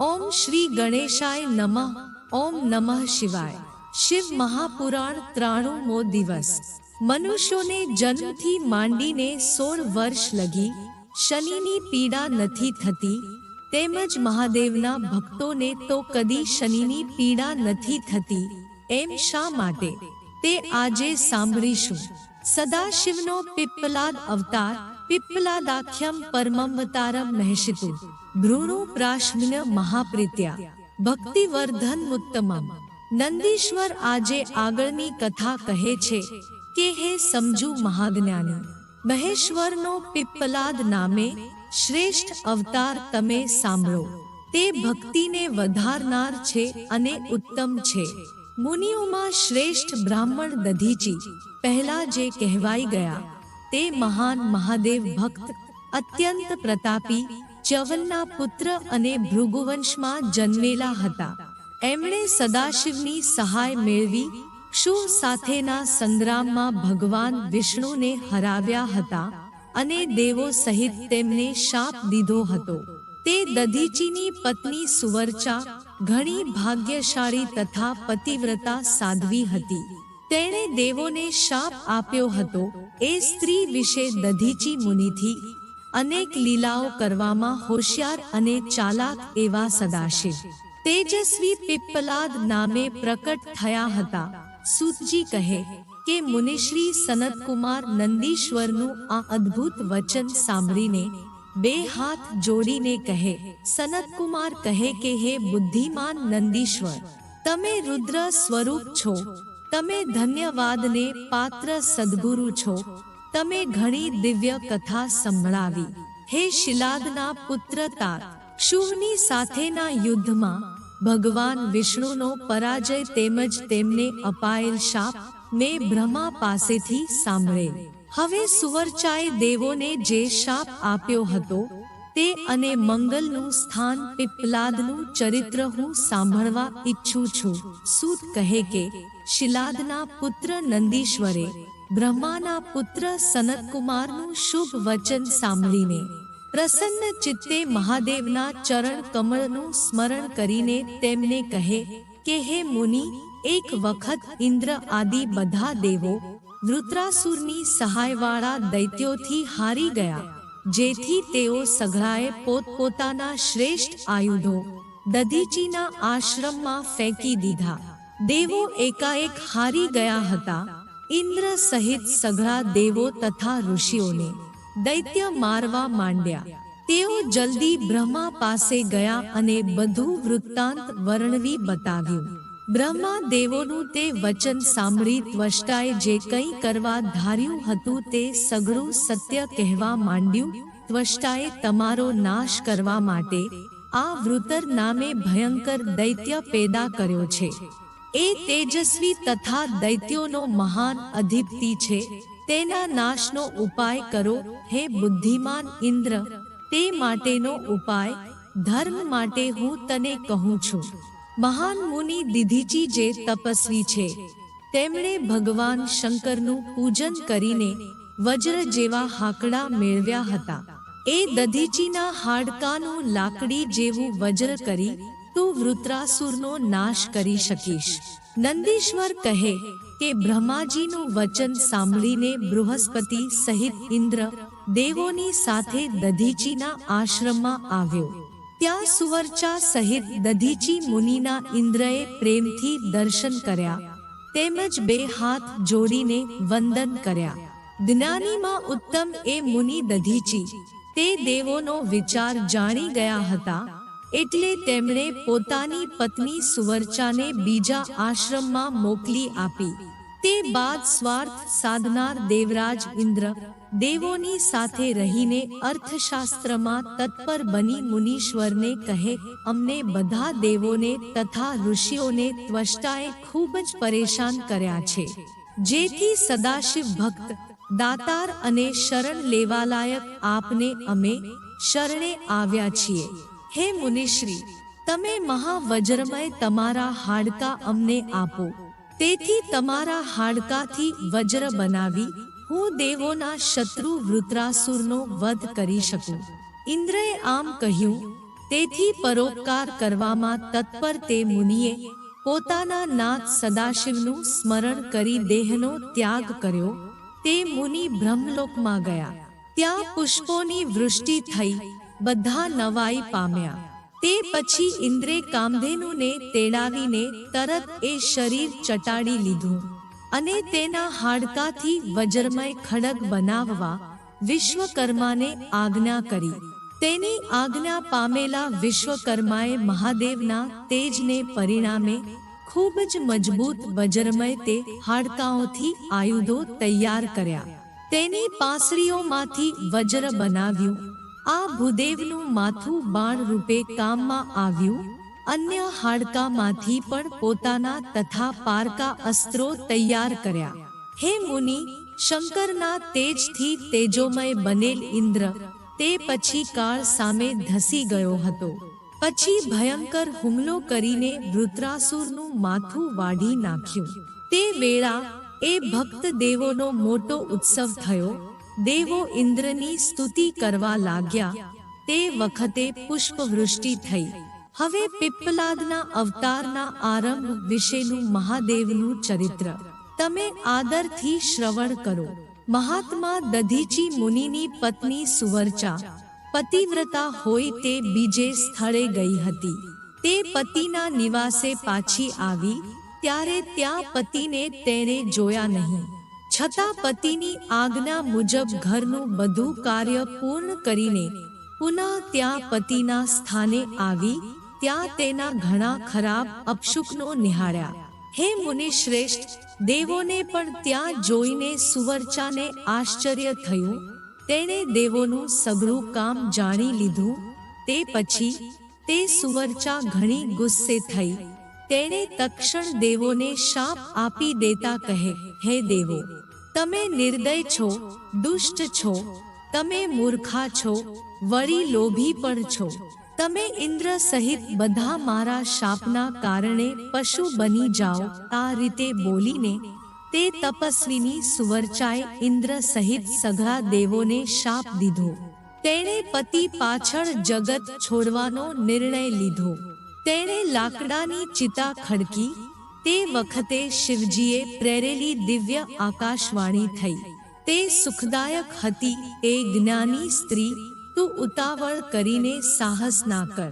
ઓમ શ્રી ગણેશાય નમઃ. ઓમ નમઃ શિવાય. શિવ મહાપુરાણ ત્રાણુમો દિવસ. મનુષ્યોને જન્મથી માંડીને સોળ વર્ષ લગી શનિની પીડા નથી થતી. તેમજ મહાદેવના ભક્તોને તો કદી શનિની પીડા નથી થતી. એમ શા માટે? તે આજે સાંભળીશું. સદાશિવનો પિપ્પલાદ અવતાર પિપ્પલાદાખ્યમ પરમવતારમ મહેશિતુ ભ્રૂણુ પ્રાશ્મ્ય મહાપ્રીત્યા ભક્તિવર્ધન ઉત્તમમ નંદીશ્વર આજે આગળની કથા કહે છે કે હે સમજુ મહાજ્ઞાની મહેશ્વરનો પિપ્પલાદ નામે શ્રેષ્ઠ અવતાર તમે સાંભળો તે ભક્તિને વધારનાર છે અને ઉત્તમ છે મુનિઓમાં શ્રેષ્ઠ બ્રાહ્મણ દધીચી પહેલા જે કહેવાઈ ગયા તે મહાન મહાદેવ ભક્ત અત્યંત પ્રતાપી, ચવલના પુત્ર અને ભૃગુવંશમાં જન્મેલા હતા. એમણે સદાશિવની સહાય મેળવી શું સાથેના સંગ્રામમાં ભગવાન વિષ્ણુને હરાવ્યા હતા અને દેવો સહિત તેમને શાપ દીધો હતો. તે દધીચીની પત્ની સુવર્ચા ઘણી ભાગ્યશાળી તથા પતિવ્રતા સાધ્વી હતી. તેણે દેવોને શાપ આપ્યો હતો. એ સ્ત્રી વિશે દધીચી મુનિથી અનેક લીલાઓ કરવામાં હોશિયાર અને ચાલાક એવા સદાશિવ તેજસ્વી પિપ્પલાદ નામે પ્રકટ થયા હતા. સૂતજી કહે કે, મુનિશ્રી સનતકુમાર નંદીશ્વરનું આ અદ્ભુત વચન સાંભળીને બે હાથ જોડીને કહે, સનતકુમાર કહે કે, હે બુદ્ધિમાન નંદીશ્વર, તમે રુદ્ર સ્વરૂપ છો. તમે ધન્યવાદને પાત્ર સદગુરુ છો. તમે ઘણી દિવ્ય કથા સંભળાવી. હે શિલાદના પુત્ર તાર શુભની સાથેના યુદ્ધમાં ભગવાન વિષ્ણુનો પરાજય તેમજ તેમને અપાયેલ શાપ મેં બ્રહ્મા પાસેથી સાંભળેલ હવે સુવર્ચાએ દેવોને જે શાપ આપ્યો હતો તે અને મંગલનું સ્થાન પીપલાદનું ચરિત્ર હું સાંભળવા ઈચ્છું છું. સૂત કહે કે, શિલાદના પુત્ર નંદીશ્વરે બ્રહ્માના પુત્ર સનતકુમારનું શુભ વચન સાંભળીને પ્રસન્ન ચિત્તે મહાદેવના ચરણ કમળનું સ્મરણ કરીને તેમને કહે, કે હે મુનિ, એક વખત ઇન્દ્ર આદિ બધા દેવો વૃત્રાસુરની સહાયવાળા દૈત્યોથી હારી ગયા. જેથી તેઓ સઘળાએ પોતપોતાના શ્રેષ્ઠ આયુધો દધીચીના આશ્રમમાં ફેંકી દીધા. દેવો એકાએક હારી ગયા હતા. ઇન્દ્ર સહિત સઘળા દેવો તથા ઋષિઓને દૈત્ય મારવા માંડ્યા. તેઓ જલ્દી બ્રહ્મા પાસે ગયા અને બધું વૃત્તાંત વર્ણવી બતાવ્યું. બ્રહ્મા દેવોનું તે વચન સાંભળી ત્વષ્ટાએ જે કંઈ કરવા ધાર્યું હતું તે સઘળું સત્ય કહેવા માંડ્યું. ત્વષ્ટાએ તમારો નાશ કરવા માટે આ વૃતર નામે ભયંકર દૈત્ય પેદા કર્યો છે. એ તેજસ્વી તથા દૈત્યોનો મહાન અધિપતિ છે. તેના નાશનો ઉપાય કરો, હે બુદ્ધિમાન ઇન્દ્ર. તે માટેનો ઉપાય, ધર્મ માટે હું તને કહું છું. મહાન મુનિ દિધીચી જે તપસ્વી છે, તેમણે ભગવાન શંકરનું પૂજન કરીને વજ્ર જેવા હાકડા મેળવ્યા હતા. એ દધીચીના હાડકાનું લાકડી જેવું વજ્ર કરી તું વૃત્રાસુરનો નાશ કરી શકીશ. નંદીશ્વર કહે કે બ્રહ્માજીનું વચન સાંભળીને બૃહસ્પતિ સહિત ઇન્દ્ર દેવોની સાથે દધીચીના આશ્રમમાં આવ્યો. ત્યાં સુવર્ચા સહિત દધીચી મુનિના ઇન્દ્રએ પ્રેમથી દર્શન કર્યા તેમજ બે હાથ જોડીને વંદન કર્યા જ્ઞાનીમાં ઉત્તમ એ મુનિ દધીચી તે દેવોનો વિચાર જાણી ગયા હતા એટલે તેમણે પોતાની પત્ની સુવર્ચાને બીજા આશ્રમમાં મોકલી આપી તે બાદ સ્વાર્થ સાધનાર દેવરાજ ઇન્દ્ર દેવોની સાથે રહીને અર્થશાસ્ત્રમાં તત્પર બની મુનીશ્વરને કહે, અમને બધા દેવોને તથા ઋષિઓને ત્વષ્ટાએ ખૂબ જ પરેશાન કર્યા છે. જેથી સદાશિવ ભક્ત, દાતાર અને શરણ લેવાલાયક આપને અમે શરણે આવ્યા છીએ. હે મુનિશ્રી, તમે મહાવજ્રમય તમારા હાડકા અમને આપો. તેથી તમારા હાડકાથી વજ્ર બનાવી હું દેવોના શત્રુ વૃત્રાસુરનો વધ કરી શકું. ઇન્દ્રએ આમ કહ્યું, તેથી પરોપકાર કરવામાં તત્પર તે મુનિએ પોતાના નાથ સદાશિવનું સ્મરણ કરી દેહનો ત્યાગ કર્યો. તે મુનિ બ્રહ્મલોકમાં ગયા. ત્યાં પુષ્પોની વૃષ્ટિ થઈ, બધા નવાઈ પામ્યા. તે પછી ઇન્દ્રે કામધેનુને તેડાવીને તરત એ શરીર ચટાડી લીધું. અને તેના હાડકાથી વજ્રમય ખડગ બનાવવા વિશ્વકર્માને આજ્ઞા કરી. તેની આજ્ઞા પામેલા વિશ્વકર્માએ મહાદેવના તેજને પરિણામે ખૂબ જ મજબૂત વજ્રમય તે હાડકાઓથી આયુધો તૈયાર કર્યા. તેની પાસરીઓમાંથી વજ્ર બનાવ્યું. આ ભૂદેવનું માથું બાણ રૂપે કામમાં આવ્યું. અન્ય હાડકામાંથી પણ પોતાના તથા પારકા અસ્ત્રો તૈયાર કર્યા. હે મુનિ, શંકરના તેજથી તેજોમય બનેલ ઇન્દ્ર, તે પછી કાળ સામે ધસી ગયો હતો. પછી ભયંકર હુમલો કરીને વૃત્રાસુરનું માથું વાઢી નાખ્યું. તે વેળા એ ભક્ત દેવોનો મોટો ઉત્સવ થયો. દેવો ઇન્દ્રની સ્તુતિ કરવા લાગ્યા. તે વખતે પુષ્પવૃષ્ટિ થઈ. હવે પિપ્પલાદના અવતારના આરંભ વિશેનું મહાદેવનું ચરિત્ર. તમે આદરથી શ્રવણ કરો. મહાત્મા દધીચી મુનિની પત્ની સુવર્ચા. પતિવ્રતા હોય તે બીજે સ્થળે ગઈ હતી. તે પતિના નિવાસે પાછી આવી, ત્યારે ત્યાં પતિને તેણે જોયા નહીં. છતાં પતિની આજ્ઞા મુજબ ઘરનું બધું કાર્ય પૂર્ણ કરીને પુનઃ ત્યાં પતિના સ્થાને આવી ત્યાં તેના ઘણા ખરાબ અપશુકનો નિહાળ્યા હે મુનિ શ્રેષ્ઠ દેવોને પણ ત્યાં જોઈને સુવર્ચાને આશ્ચર્ય થયું તેણે દેવોનું સઘળું કામ જાણી લીધું તે પછી તે સુવર્ચા ઘણી ગુસ્સે થઈ તેણે તક્ષણ દેવોને શાપ આપી દેતા કહે હે દેવો તમે નિર્દય છો દુષ્ટ છો તમે મૂર્ખા છો વળી લોભી પણ છો તમે ઇન્દ્ર સહિત બધા મારા શાપના કારણે પશુ બની જાઓ, આ રીતે બોલીને તે તપસ્વીની સુવર્ચાએ ઇન્દ્ર સહિત સઘળા દેવોને શાપ દીધો. તેણે પતિ પાછળ જગત છોડવાનો નિર્ણય લીધો. તેણે લાકડાની ચિતા ખડકી, તે વખતે શિવજીએ પ્રેરેલી દિવ્ય આકાશવાણી થઈ. તે સુખદાયક હતી એ જ્ઞાની સ્ત્રી તું ઉતાવળ કરીને સાહસ ના કર.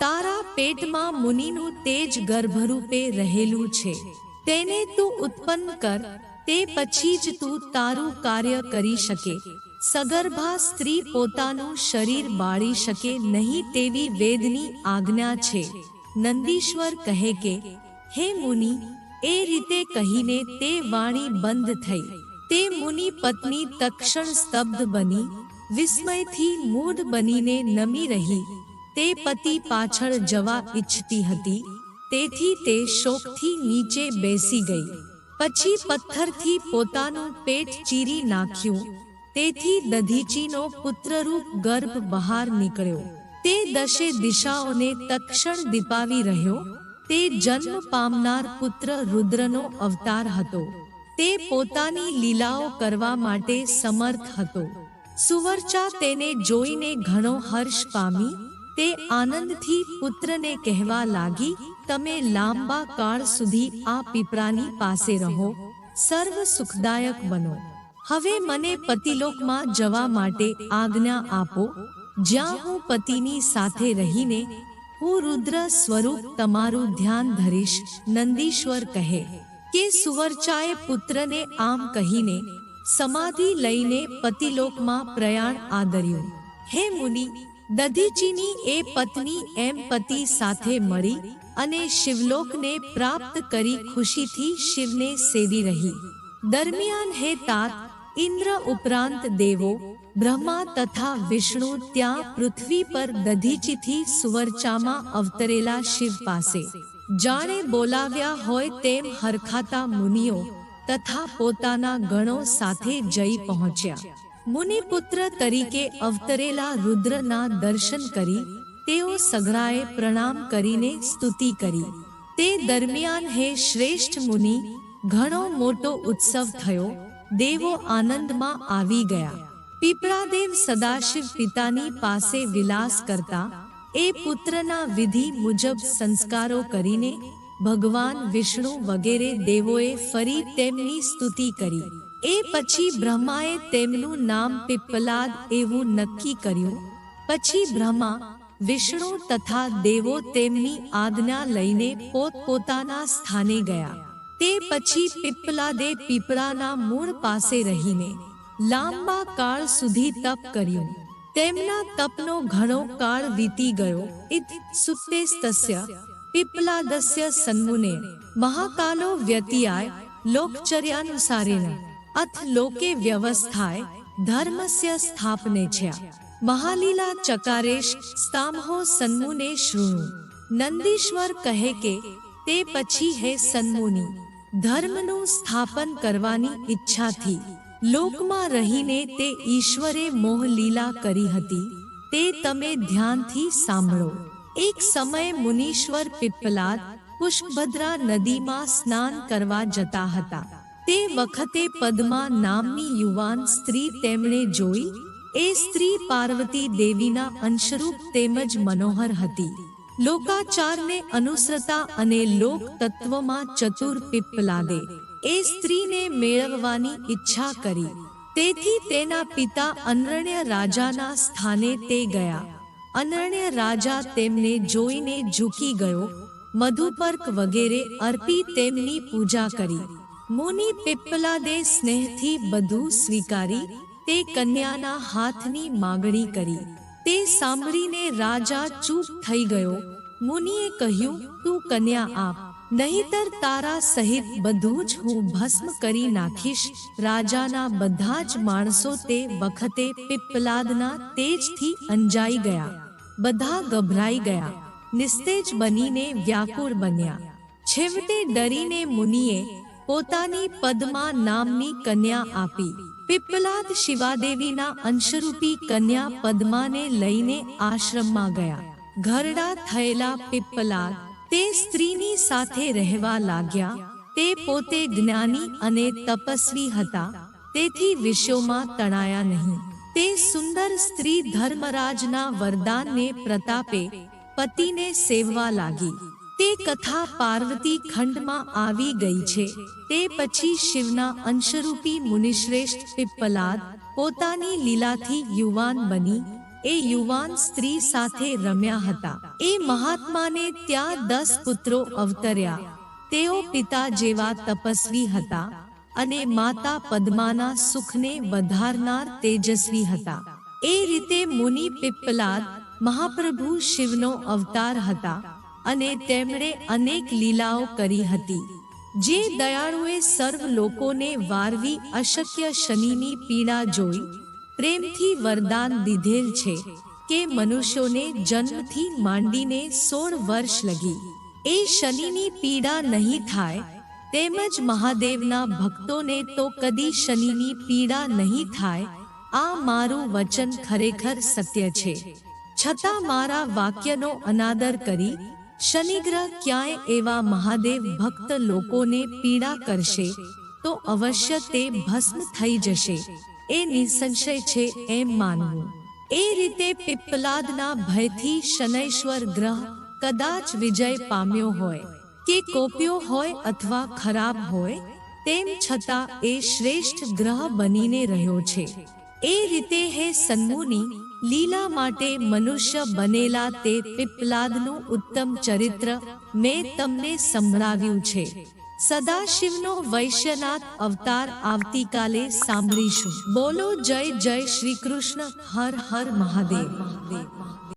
તારા પેટમાં મુનિનું તેજ ગર્ભરૂપે રહેલું છે. તેને તું ઉત્પન્ન કર. તે પછી જ તું તારું કાર્ય કરી શકે. સગર્ભા સ્ત્રી પોતાનું શરીર બાળી શકે નહીં તેવી વેદની આજ્ઞા છે. નંદીશ્વર કહે કે, હે મુનિ, એ રીતે કહીને તે વાણી બંધ થઈ. તે મુનિ પત્ની તક્ષણ સ્તબ્ધ બની. વિસ્મયથી મૂઢ બનીને નમી રહી. તે પતિ પાછળ જવા ઈચ્છતી હતી. તેથી તે શોકથી નીચે બેસી ગઈ. પછી પથ્થરથી પોતાનું પેટ ચીરી નાખ્યું. તેથી દધીચીનો પુત્રરૂપ ગર્ભ બહાર નીકળ્યો. તે દશે દિશાઓને તક્ષણ દીપાવી રહ્યો. તે જન્મ પામનાર પુત્ર રુદ્રનો અવતાર હતો. તે પોતાની લીલાઓ કરવા માટે સમર્થ હતો. સુવર્ચા તેને જોઈને ઘણો હર્ષ પામી, તે આનંદથી પુત્રને કહેવા લાગી, તમે લાંબા કાળ સુધી આ પીપળાની પાસે રહો, સર્વ સુખદાયક બનો. હવે મને પતિલોકમાં જવા માટે આજ્ઞા આપો. જ્યાં હું પતિની સાથે રહીને, હું રુદ્ર સ્વરૂપ તમારું ધ્યાન ધરીશ. નંદીશ્વર કહે, કે સુવર્ચાએ પુત્રને આમ કહીને સમાધિ લઈને પતિલોકમાં પ્રયાણ આદર્યું. હે મુનિ, દધીચીની એ પત્ની એમ પતિ સાથે મળી અને શિવલોકને પ્રાપ્ત કરી ખુશીથી શિવને સેવી રહી. દરમિયાન હે તાત, ઇન્દ્ર ઉપરાંત દેવો, બ્રહ્મા તથા વિષ્ણુ ત્યાં પૃથ્વી પર દધીચીથી સુવર્ચામાં અવતરેલા શિવ પાસે. જાણે બોલાવ્યા હોય તેમ હરખાતા મુનિઓ તથા પોતાના ગણો સાથે જઈ પહોંચ્યા. મુનિપુત્ર તરીકે અવતરેલા રુદ્રના દર્શન કરી તેઓ સગરાએ પ્રણામ કરીને સ્તુતિ કરી. તે દરમિયાન હે શ્રેષ્ઠ મુનિ, ઘણો મોટો ઉત્સવ થયો, દેવો આનંદમાં આવી ગયા. પીપળાદેવ સદાશિવ પિતાની પાસે વિલાસ કરતા એ પુત્રના વિધિ મુજબ સંસ્કારો કરીને ભગવાન, વિષ્ણુ વગેરે દેવોએ ફરી તેમની સ્તુતિ કરી. એ પછી બ્રહ્માએ તેમનું નામ પીપલાદ એવું નક્કી કર્યું. પછી બ્રહ્મા, વિષ્ણુ તથા દેવો તેમની આજ્ઞા લઈને પોતપોતાના સ્થાને ગયા. તે પછી પીપલાદે પીપળાના મૂળ પાસે રહીને લાંબા કાળ સુધી તપ કર્યું. તેમના તપનો ઘણો કાળ વીતી ગયો. ઇત સુત્તેસ્તસ્ય પીપલાદસ્ય સન્મુને મહાકાલો વ્યતિયાય લોકચર્યાનુસારેન અથ લોકે વ્યવસ્થાય ધર્મસ્ય સ્થાપને છે. મહાલીલા ચકારેશ સ્તામહો સન્મુને શૃણુ. નંદીશ્વર કહે કે તે પછી હે સન્મુની ધર્મનું સ્થાપન કરવાની ઈચ્છાથી લોકમાં રહીને તે ઈશ્વરે મોહલીલા કરી હતી. તે તમે ધ્યાનથી સાંભળો. એક સમયે મુનીશ્વર પિપ્પલાદ પુષ્પભદ્રા નદીમાં સ્નાન કરવા જતા હતા. તે વખતે પદ્મા નામની યુવાન સ્ત્રી તેમણે જોઈ, એ સ્ત્રી પાર્વતી દેવીના અંશરૂપ તેમજ મનોહર હતી. લોકાચારને અનુસરતા અને લોક તત્વમાં ચતુર પિપ્પલાદે એ સ્ત્રીને મેળવવાની ઈચ્છા કરી. તેથી તેના પિતા અનરણ્ય રાજાના સ્થાને તે ગયા. અનરણ્ય રાજા તેમને જોઈને ઝૂકી ગયો, મધુપર્ક વગેરે અર્પી તેમની પૂજા કરી. મુનિ પીપલાદે સ્નેહથી બધું સ્વીકારી, તે કન્યાના હાથની માગણી કરી. તે સાંભળીને રાજા ચૂપ થઈ ગયો. મુનિએ કહ્યું, તું કન્યા આપ, નહીતર તારા સહિત બધું જ હું ભસ્મ કરી નાખીશ. રાજાના બધા જ માણસો તે વખતે પીપલાદના તેજથી અંજાઈ ગયા. બધા ગભરાઈ ગયા. નિસ્તેજ બનીને વ્યાકુળ બન્યા. છેવટે ડરીને મુનિએ પોતાની પદ્મા નામની કન્યા આપી. પિપ્પલાદ શિવાદેવીના અંશરૂપી કન્યા પદ્માને લઈને આશ્રમમાં ગયા. ઘરડા થયેલા પિપ્પલાદ તે સ્ત્રીની સાથે રહેવા લાગ્યા. તે પોતે જ્ઞાની અને તપસ્વી હતા. તેથી વિશ્વમાં તણાયા નહીં. તે સુંદર સ્ત્રી ધર્મરાજના વરદાનને પ્રતાપે પતિને સેવવા લાગી. તે કથા પાર્વતી ખંડમાં આવી ગઈ છે. તે પછી શિવના અંશરૂપી મુનિશ્રેષ્ઠ પિપ્પલાદ પોતાની લીલાથી યુવાન બની. એ યુવાન સ્ત્રી સાથે રમ્યા હતા. એ મહાત્માને ત્યાં દસ પુત્રો અવતર્યા. તેઓ પિતા જેવા તપસ્વી હતા. અને માતા પદ્માના સુખને વધારનાર તેજસ્વી હતા. એ રીતે મુનિ પિપ્પલાદ મહાપ્રભુ શિવનો અવતાર હતા અને તેમણે અનેક લીલાઓ કરી હતી. જે દયાળુએ સર્વ લોકોને વારવી અશક્ય શનિની પીડા જોઈ, પ્રેમથી વરદાન દીધેલ છે કે મનુષ્યોને જન્મથી માંડીને સોળ વર્ષ લગી. એ શનિની પીડા નહીં થાય તેમજ મહાદેવના ભક્તોને તો કદી શનિની પીડા નહીં થાય, આ મારું વચન ખરેખર સત્ય છે. છતાં મારા વાક્યનો અનાદર કરી, શનિગ્રહ ક્યાંય એવા મહાદેવ ભક્ત લોકોને પીડા કરશે, તો અવશ્ય તે ભસ્મ થઈ જશે. એ નિસંશય છે એમ માનવું. એ રીતે પીપલાદના ભયથી શનૈશ્વર ગ્રહ કદાચ વિજય પામ્યો હોય. કે કોપ્યો હોય અથવા ખરાબ હોય, તેમ છતાં એ શ્રેષ્ઠ ગ્રહ બનીને રહ્યો છે. એ રીતે હે સન્મુનિ, લીલા માટે મનુષ્ય બનેલા તે પીપલાદનું ઉત્તમ ચરિત્ર મેં તમને સંભળાવ્યું છે. સદાશિવનો વૈશ્યનાથ અવતાર આવતીકાલે સાંભળીશું. બોલો જય જય શ્રી કૃષ્ણ, હર હર મહાદેવ.